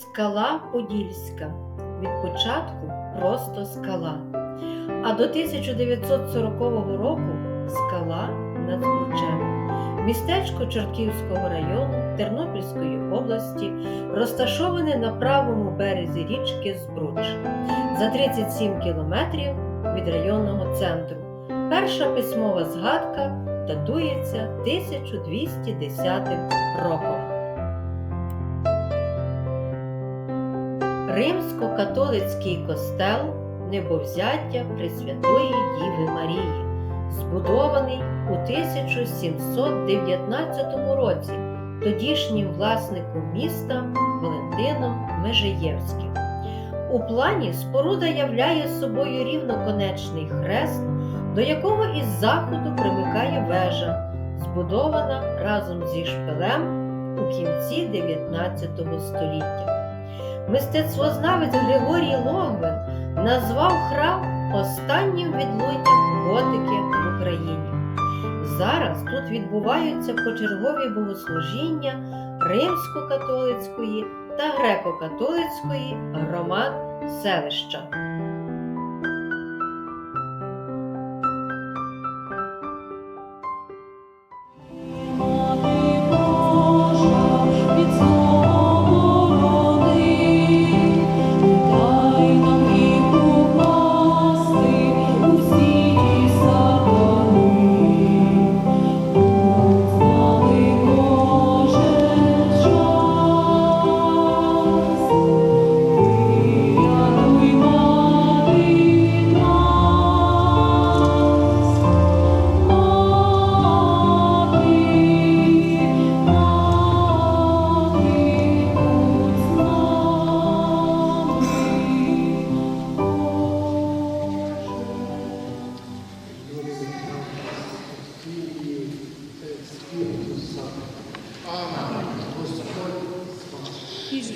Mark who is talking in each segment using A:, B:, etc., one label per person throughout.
A: Скала Подільська. Від початку просто скала. А до 1940 року скала над Збручем. Містечко Чортківського району Тернопільської області розташоване на правому березі річки Збруч за 37 кілометрів від районного центру. Перша письмова згадка датується 1210 роком. Римсько-католицький костел Небовзяття Пресвятої Діви Марії, збудований у 1719 році тодішнім власником міста Валентином Межиєвським. У плані споруда являє собою рівноконечний хрест, до якого із заходу примикає вежа, збудована разом зі шпилем у кінці 19 століття. Мистецтвознавець Григорій Логвин назвав храм останнім відлунням готики в Україні. Зараз тут відбуваються почергові богослужіння римсько-католицької та греко-католицької громад селища.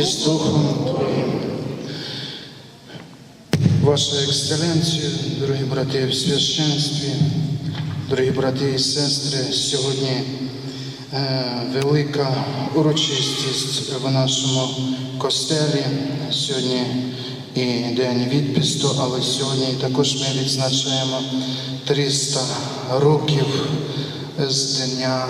B: І
C: з Духом Твоїм. Ваша Екселенція, дорогі брати в священстві, дорогі брати і сестри, сьогодні е, велика урочистість в нашому костелі. Сьогодні і день відпусту, але сьогодні також ми відзначаємо 300 років з дня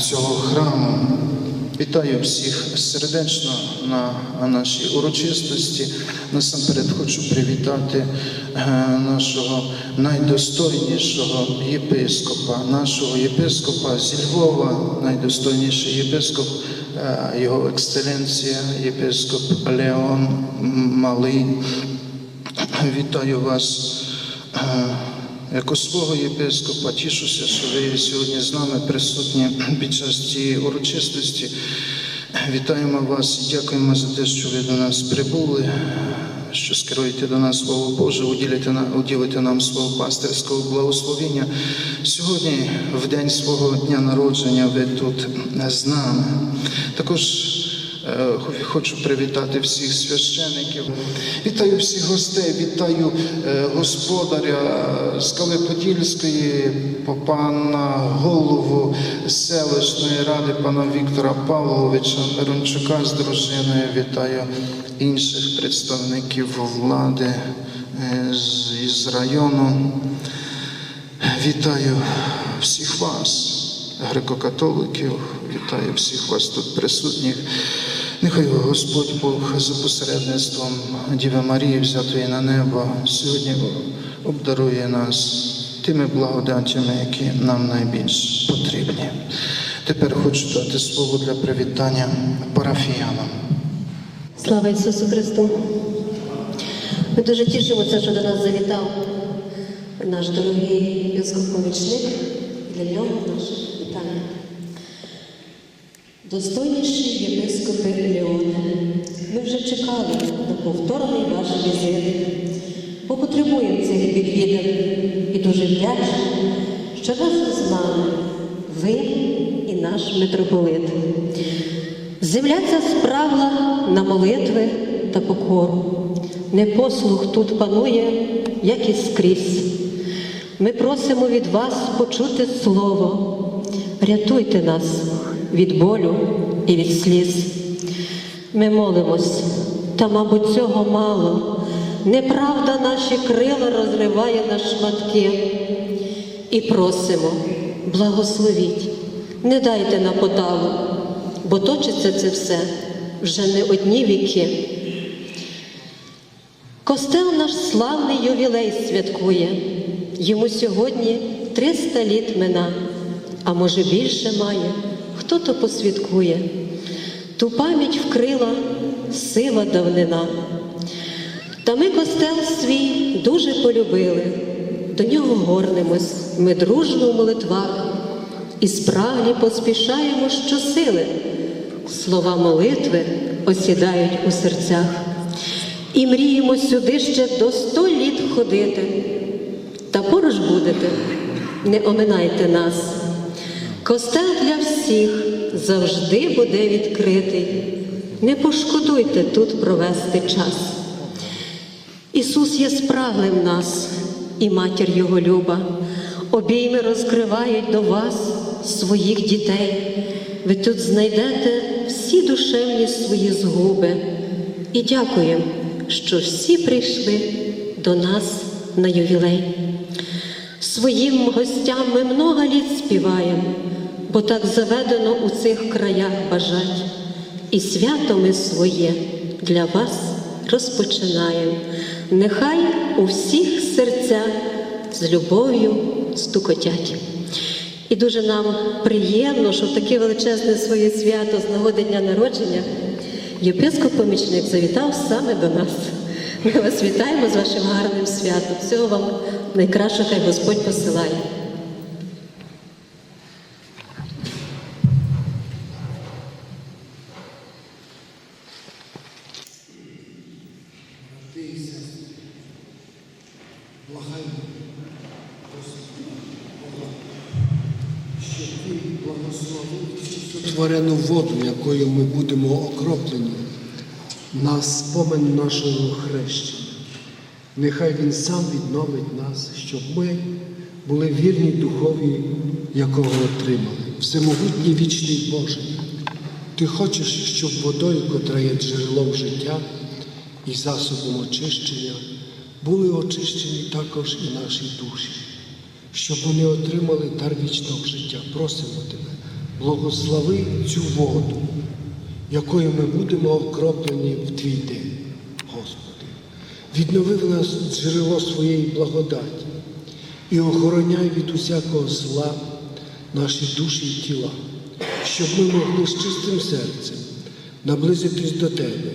C: цього храму. Вітаю всіх сердечно на нашій урочистості. Насамперед хочу привітати е, нашого найдостойнішого єпископа, нашого єпископа зі Львова, найдостойніший єпископ, е, його екселенція, єпископ Леон Малий. Вітаю вас. Як свого єпископа тішуся, що ви сьогодні з нами присутні під час цієї урочистості. Вітаємо вас і дякуємо за те, що ви до нас прибули, що скеруєте до нас Слово Боже, уділите, на- уділите нам свого пастирського благословення. Сьогодні, в день свого дня народження, ви тут з нами. Також Хочу привітати всіх священиків. Вітаю всіх гостей, вітаю е, господаря Подільської, пана голову селищної ради, пана Віктора Павловича Мирончука з дружиною. Вітаю інших представників влади е, з- району. Вітаю всіх вас, греко-католиків, вітаю всіх вас тут присутніх. Нехай Господь Бог за посередництвом Діви Марії, взятої на небо, сьогодні обдарує нас тими благодатями, які нам найбільш потрібні. Тепер хочу дати слово для привітання парафіянам.
D: Слава Ісусу Христу! Ми дуже тішимося, що до нас завітав наш дорогий єпископ-помічник. Для нього вітання. Достойніші єпископи Леоне, ми вже чекали на повторний ваш візит, бо потребуємо цих відвідин і дуже вдячні, що разом з нами ви і наш митрополит. Земля ця справла на молитви та покору. Непослух тут панує, як і скрізь. Ми просимо від вас почути слово. Рятуйте нас від болю і від сліз. Ми молимось, та, мабуть, цього мало. Неправда наші крила розриває на шматки. І просимо, благословіть, не дайте на поталу, бо точиться це все вже не одні віки. Костел наш славний ювілей святкує. Йому сьогодні 300 літ мина, а може більше має, хто то посвяткує. Ту пам'ять вкрила сива давнина. Та ми костел свій дуже полюбили, до нього горнемось, ми дружно в молитвах і спраглі поспішаємо щосили. Слова молитви осідають у серцях. І мріємо сюди ще до сто літ ходити. Та поруч будете, не оминайте нас. Костел для всіх завжди буде відкритий. Не пошкодуйте тут провести час. Ісус є спраглим нас, і матір Його люба. Обійми розкривають до вас своїх дітей. Ви тут знайдете всі душевні свої згуби. І дякуємо, що всі прийшли до нас на ювілей. Своїм гостям ми много літ співаємо, бо так заведено у цих краях бажать. І свято ми своє для вас розпочинаємо. Нехай у всіх серцях з любов'ю стукотять. І дуже нам приємно, що таке величезне своє свято з нагоди дня народження єпископ-помічник завітав саме до нас. Ми вас вітаємо з вашим гарним святом. Всього вам найкращого, хай Господь посилає.
E: Благаємо, Господи, Бога, щоб Ти сотворену воду, якою ми будемо окроплені, на спомин нашого хрещення. Нехай Він сам відновить нас, щоб ми були вірні Духові, якого отримали. Всемогутній вічний Боже, Ти хочеш, щоб водою, котра є джерелом життя і засобом очищення, були очищені також і наші душі, щоб вони отримали дар вічного життя. Просимо Тебе, благослови цю воду, якою ми будемо окроплені в Твій день, Господи. Віднови в нас джерело своєї благодаті і охороняй від усякого зла наші душі і тіла, щоб ми могли з чистим серцем наблизитись до Тебе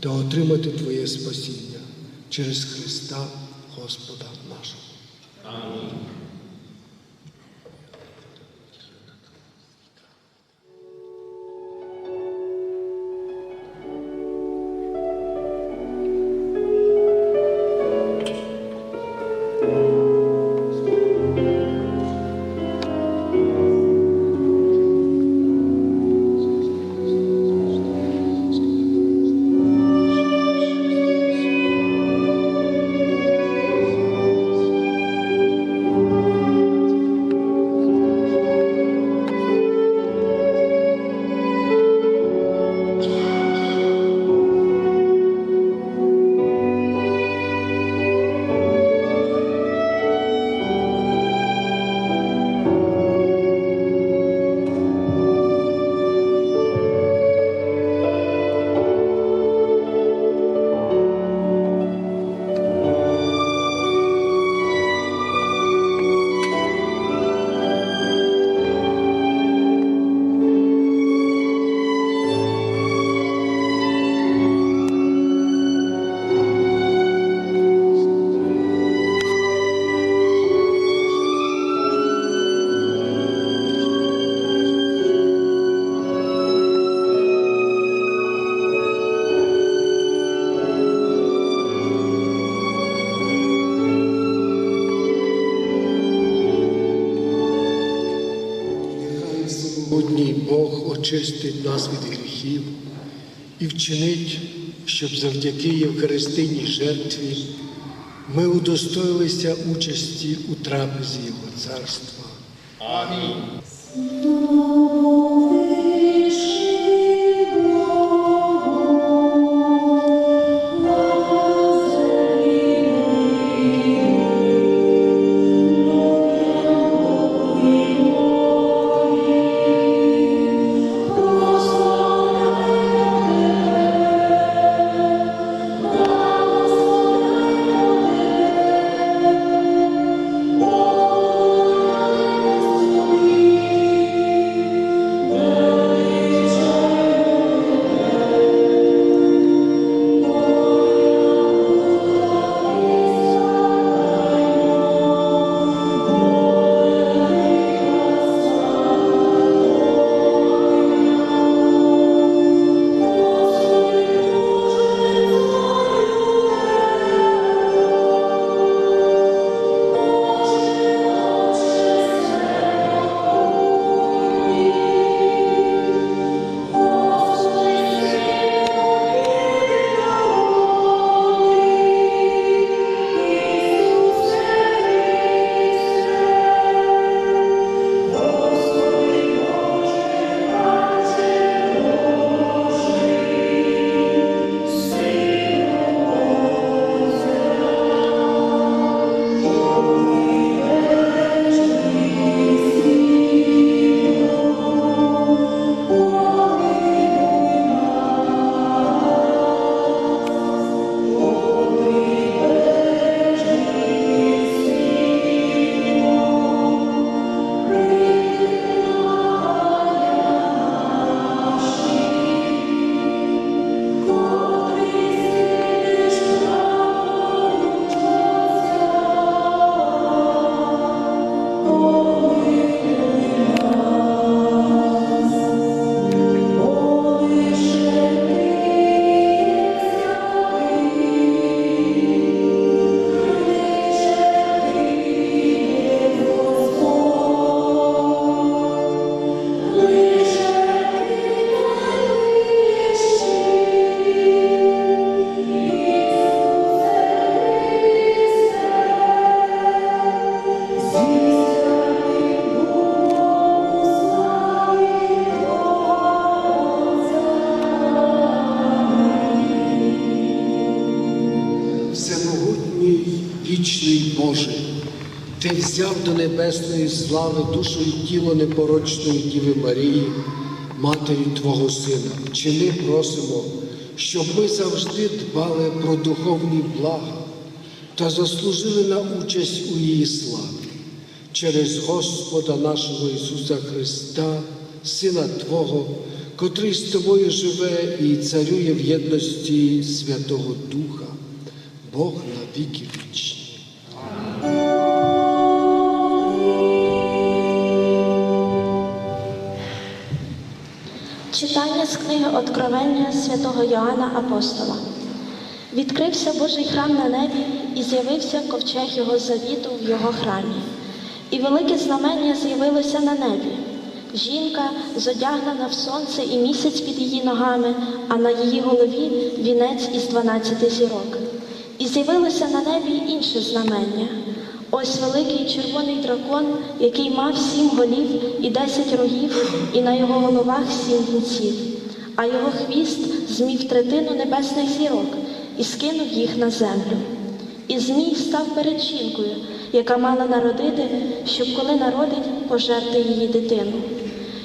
E: та отримати Твоє спасіння через Христа Господа нашого. Нехай очистить нас від гріхів і вчинить, щоб завдяки Євхаристинній жертві ми удостоїлися участі у трапезі Його царства.
B: Слава
E: Взяв до небесної слави душу і тіло непорочної Діви Марії, Матері Твого Сина. Вчини просимо, щоб ми завжди дбали про духовні блага та заслужили на участь у її славі через Господа нашого Ісуса Христа, Сина Твого, котрий з тобою живе і царює в єдності Святого Духа, Бог на віки
F: книги Откровення святого Йоанна Апостола. Відкрився Божий храм на небі і з'явився ковчег його завіту в його храмі. І велике знамення з'явилося на небі. Жінка, зодягнена в сонце і місяць під її ногами, а на її голові вінець із дванадцяти зірок. І з'явилося на небі інше знамення. Ось великий червоний дракон, який мав сім голів і десять рогів, і на його головах сім вінців, а його хвіст змів третину небесних зірок і скинув їх на землю. І Змій став перед жінкою, яка мала народити, щоб коли народить, пожерти її дитину.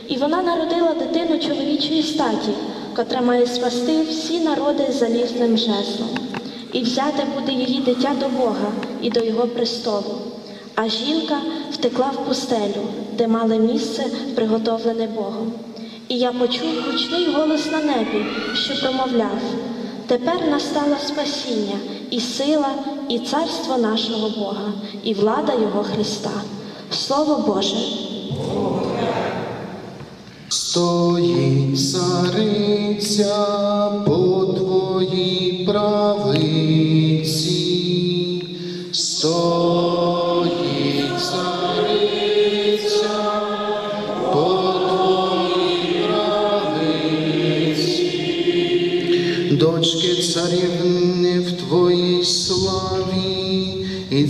F: І вона народила дитину чоловічої статі, котра має спасти всі народи залізним жезлом. І взяти буде її дитя до Бога і до його престолу. А жінка втекла в пустелю, де мали місце, приготовлене Богом. І я почув гучний голос на небі, що промовляв: Тепер настало спасіння, і сила, і царство нашого Бога, і влада Його Христа. Слово Боже.
C: Стоїть цариця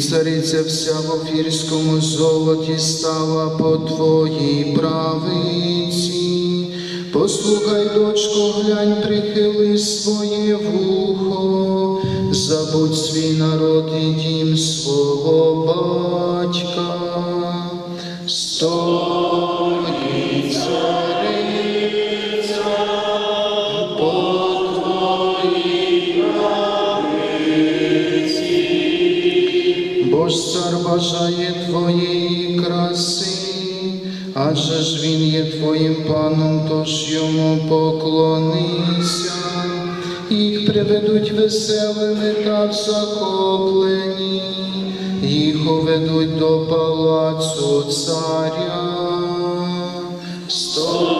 C: цариця вся в офірському золоті стала по твоїй правиці. Послухай, дочко, глянь, прихили своє вухо, забудь свій народ і дім свого батька. Стоїть спаси, адже ж Він є Твоїм паном, тож йому поклонися, їх приведуть веселими та захоплені, їх уведуть до палацу царя. Стой!